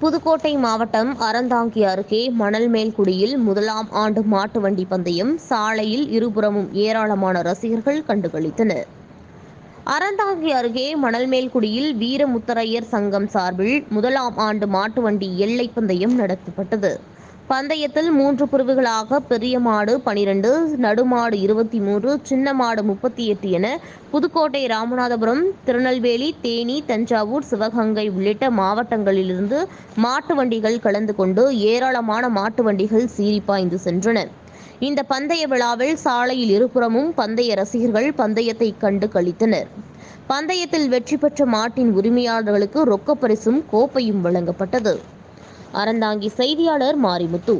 புதுக்கோட்டை மாவட்டம் அறந்தாங்கி அருகே மணல்மேல்குடியில் முதலாம் ஆண்டு மாட்டு வண்டி பந்தயம் சாலையில் இருபுறமும் ஏராளமான ரசிகர்கள் கண்டுகளித்தனர். அறந்தாங்கி அருகே மணல்மேல்குடியில் வீரமுத்தரையர் சங்கம் சார்பில் முதலாம் ஆண்டு மாட்டு வண்டி எல்லை பந்தயம் நடத்தப்பட்டது. பந்தயத்தில் மூன்று பிரிவுகளாக பெரிய மாடு பனிரெண்டு நடுமாடு இருபத்தி மூன்று சின்ன மாடு முப்பத்தி எட்டு என புதுக்கோட்டை ராமநாதபுரம் திருநெல்வேலி தேனி தஞ்சாவூர் சிவகங்கை உள்ளிட்ட மாவட்டங்களிலிருந்து மாட்டு வண்டிகள் கலந்து கொண்டு ஏராளமான மாட்டு வண்டிகள் சீரிப்பாய்ந்து சென்றன. இந்த பந்தய விழாவில் சாலையில் இருபுறமும் பந்தய ரசிகர்கள் பந்தயத்தை கண்டு கழித்தனர் பந்தயத்தில் வெற்றி பெற்ற மாட்டின் உரிமையாளர்களுக்கு ரொக்கப்பரிசும் கோப்பையும் வழங்கப்பட்டது. அறந்தாங்கி செய்தியாளர் மாரிமுத்து.